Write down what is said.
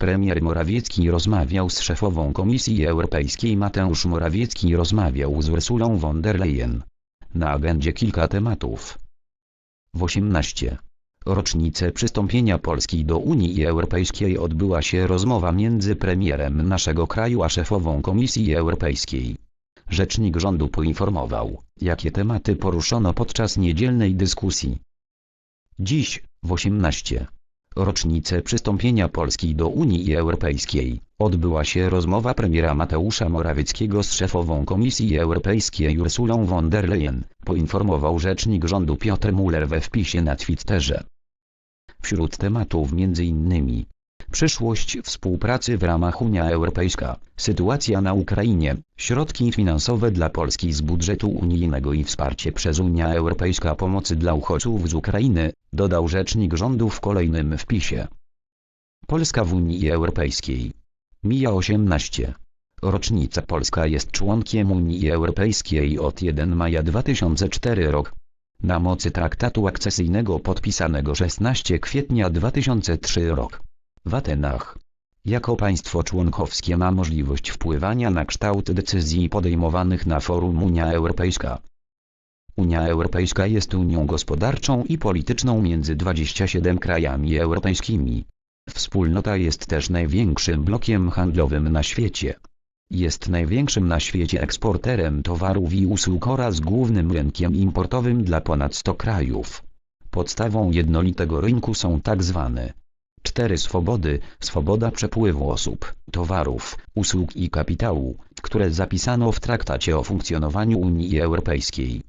Premier Morawiecki rozmawiał z szefową Komisji Europejskiej Mateusz Morawiecki rozmawiał z Ursulą von der Leyen. Na agendzie kilka tematów. W 18. rocznicę przystąpienia Polski do Unii Europejskiej odbyła się rozmowa między premierem naszego kraju a szefową Komisji Europejskiej. Rzecznik rządu poinformował, jakie tematy poruszono podczas niedzielnej dyskusji. Dziś, w 18. rocznicę przystąpienia Polski do Unii Europejskiej, odbyła się rozmowa premiera Mateusza Morawieckiego z szefową Komisji Europejskiej Ursulą von der Leyen, poinformował rzecznik rządu Piotr Muller we wpisie na Twitterze. Wśród tematów m.in. Przyszłość współpracy w ramach Unia Europejska, sytuacja na Ukrainie, środki finansowe dla Polski z budżetu unijnego i wsparcie przez Unia Europejska pomocy dla uchodźców z Ukrainy, dodał rzecznik rządu w kolejnym wpisie. Polska w Unii Europejskiej. Mija 18. Rocznica Polska jest członkiem Unii Europejskiej od 1 maja 2004 rok. Na mocy traktatu akcesyjnego podpisanego 16 kwietnia 2003 rok. W Atenach. Jako państwo członkowskie ma możliwość wpływania na kształt decyzji podejmowanych na forum Unia Europejska. Unia Europejska jest Unią gospodarczą i polityczną między 27 krajami europejskimi. Wspólnota jest też największym blokiem handlowym na świecie. Jest największym na świecie eksporterem towarów i usług oraz głównym rynkiem importowym dla ponad 100 krajów. Podstawą jednolitego rynku są tak zwane cztery swobody, swoboda przepływu osób, towarów, usług i kapitału, które zapisano w traktacie o funkcjonowaniu Unii Europejskiej.